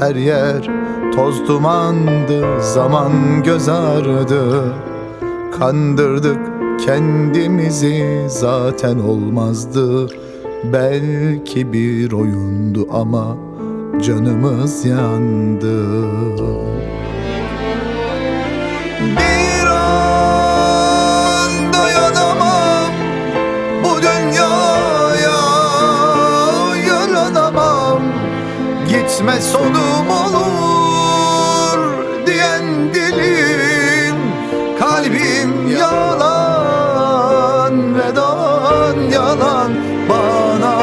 Her yer. Toz dumandı, zaman göz ağrıdı Kandırdık kendimizi zaten olmazdı. Belki bir oyundu ama canımız yandı Gitme sonum olur diyen dilim Kalbim yalan vedan yalan. Bana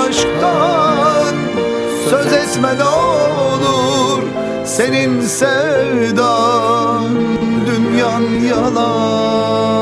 aşktan söz etme ne olur Senin sevdan dünyan yalan